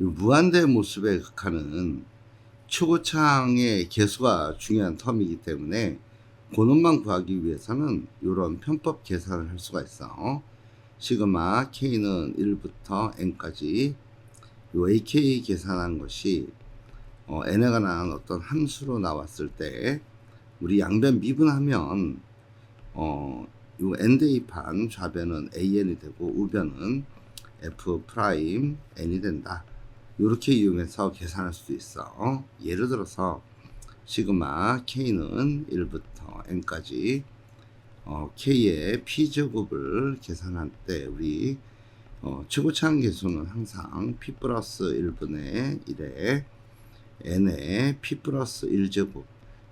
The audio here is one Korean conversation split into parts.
이 무한대 모습에 극하는 초고창의 개수가 중요한 텀이기 때문에 그놈만 구하기 위해서는 이런 편법 계산을 할 수가 있어. 시그마 K는 1부터 N까지 요 AK 계산한 것이 어, N에 관한 어떤 함수로 나왔을 때 우리 양변 미분하면 어, 요 N 대입한 좌변은 AN이 되고 우변은 F 프라임 N이 된다. 이렇게 이용해서 계산할 수도 있어. 예를 들어서 시그마 K는 1부터 N까지 어, K의 P제곱을 계산할 때 우리 어, 최고차항 계수는 항상 P 플러스 1분의 1에 N의 P 플러스 1제곱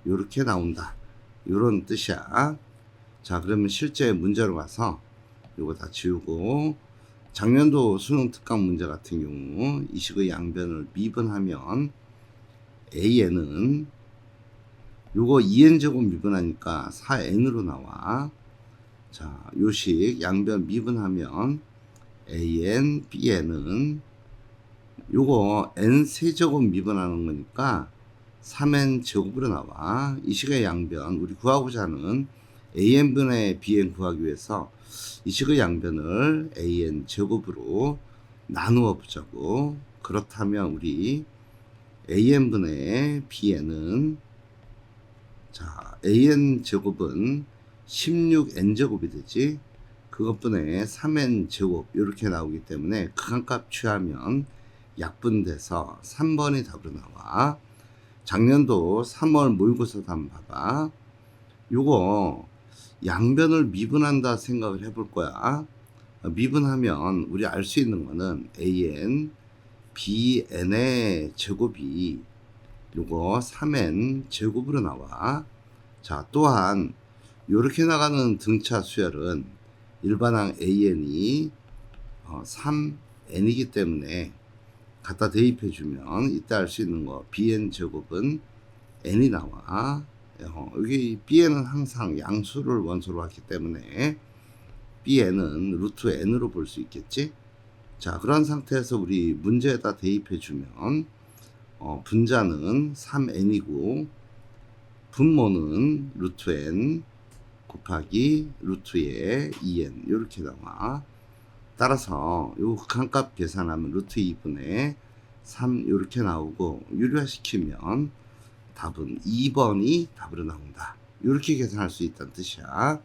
이렇게 나온다. 이런 뜻이야. 자 그러면 실제 문제로 가서 이거 다 지우고 작년도 수능 특강 문제 같은 경우 이 식의 양변을 미분하면 AN은 요거 2n 제곱 미분하니까 4n으로 나와. 자, 요식 양변 미분하면 AN, BN은 요거 n 세제곱 미분하는 거니까 3n 제곱으로 나와. 이 식의 양변 우리 구하고자 하는 AN분의 BN 구하기 위해서 이 식의 양변을 AN 제곱으로 나누어 보자고. 그렇다면 우리 AN분의 BN은 자, AN 제곱은 16N 제곱이 되지. 그것분의 3N 제곱 이렇게 나오기 때문에 극한값 취하면 약분돼서 3번이 답으로 나와. 작년도 3월 모의고사도 한번 봐봐. 요거 양변을 미분한다 생각을 해볼 거야. 미분하면 우리 알 수 있는 거는 AN, BN의 제곱이 요거 3n 제곱으로 나와. 자, 또한 요렇게 나가는 등차 수열은 일반항 an이 어, 3n이기 때문에 갖다 대입해 주면 이때 알 수 있는 거 bn 제곱은 n이 나와. 어, 여기 bn은 항상 양수를 원소로 하기 때문에 bn은 루트 n으로 볼 수 있겠지? 자, 그런 상태에서 우리 문제에다 대입해 주면 어, 분자는 3n이고 분모는 루트 n 곱하기 루트의 2n 이렇게 나와. 따라서 요 극한값 계산하면 루트 2분의 3 이렇게 나오고 유리화시키면 답은 2번이 답으로 나온다. 이렇게 계산할 수 있다는 뜻이야.